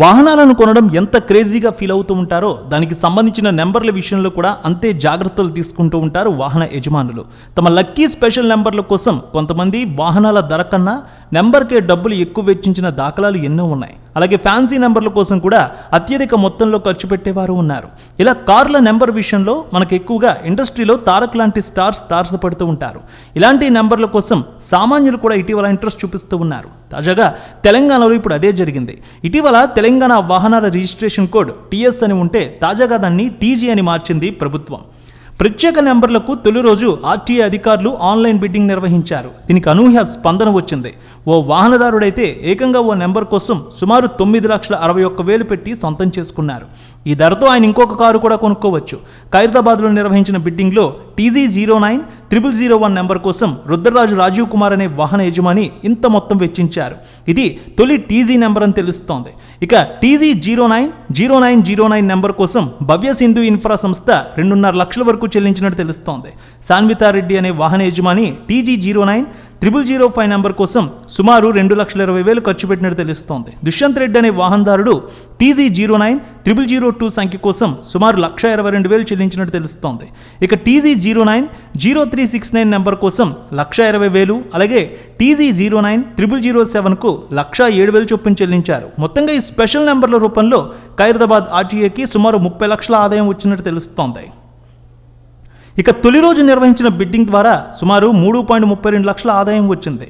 వాహనాలను కొనడం ఎంత క్రేజీగా ఫీల్ అవుతూ ఉంటారో దానికి సంబంధించిన నెంబర్ల విషయంలో కూడా అంతే జాగ్రత్తలు తీసుకుంటూ ఉంటారు వాహన యజమానులు. తమ లక్కీ స్పెషల్ నెంబర్ల కోసం కొంతమంది వాహనాల ధర కన్నా నెంబర్కే డబ్బులు ఎక్కువ వెచ్చించిన దాఖలాలు ఎన్నో ఉన్నాయి. అలాగే ఫ్యాన్సీ నెంబర్ల కోసం కూడా అత్యధిక మొత్తంలో ఖర్చు పెట్టేవారు ఉన్నారు. ఇలా కార్ల నెంబర్ విషయంలో మనకు ఎక్కువగా ఇండస్ట్రీలో తారక్ లాంటి స్టార్స్ తారసపడుతూ ఉంటారు. ఇలాంటి నెంబర్ల కోసం సామాన్యులు కూడా ఇటీవల ఇంట్రెస్ట్ చూపిస్తూ ఉన్నారు. తాజాగా తెలంగాణలో ఇప్పుడు అదే జరిగింది. ఇటీవల తెలంగాణ వాహనాల రిజిస్ట్రేషన్ కోడ్ టీఎస్ అని ఉంటే తాజాగా దాన్ని టీజీ అని మార్చింది ప్రభుత్వం. ప్రత్యేక నెంబర్లకు తొలి రోజు ఆర్టీఏ అధికారులు ఆన్లైన్ బిడ్డింగ్ నిర్వహించారు. దీనికి అనూహ్య స్పందన వచ్చింది. ఓ వాహనదారుడైతే ఏకంగా ఓ నెంబర్ కోసం సుమారు తొమ్మిది లక్షల అరవై ఒక్క వేలు పెట్టి సొంతం చేసుకున్నారు. ఈ ధరతో ఆయన ఇంకొక కారు కూడా కొనుక్కోవచ్చు. ఖైరతాబాద్లో నిర్వహించిన బిడ్డింగ్లో TG zero nine triple zero one number కోసం రుద్రరాజు రాజీవ్ కుమార్ అనే వాహన యజమాని ఇంత మొత్తం వెచ్చించారు. ఇది తొలి టీజీ నెంబర్ అని తెలుస్తోంది. ఇక TG zero nine zero nine zero nine number కోసం భవ్య సింధు ఇన్ఫ్రా సంస్థ రెండున్నర లక్షల వరకు చెల్లించినట్టు తెలుస్తోంది. సాన్వితారెడ్డి అనే వాహన యజమాని TG zero nine triple zero five number కోసం సుమారు రెండు లక్షల ఇరవై వేలు ఖర్చు పెట్టినట్టు తెలుస్తోంది. దుష్యంత్ రెడ్డి అనే వాహనదారుడు TG zero nine triple zero two సంఖ్య కోసం సుమారు లక్ష ఇరవై రెండు వేలు చెల్లించినట్టు తెలుస్తోంది. ఇక TG zero nine zero three six nine number కోసం లక్ష ఇరవై వేలు అలాగే TG zero nine triple zero సెవెన్కు lakh ఏడు వేలు చొప్పున చెల్లించారు. మొత్తంగా ఈ స్పెషల్ నెంబర్ల రూపంలో ఖైరదాబాద్ ఆర్టీఏకి సుమారు ముప్పై లక్షల ఆదాయం వచ్చినట్టు తెలుస్తోంది. ఇక తొలి రోజు నిర్వహించిన బిడ్డింగ్ ద్వారా సుమారు మూడు పాయింట్ ముప్పై రెండు లక్షల ఆదాయం వచ్చింది.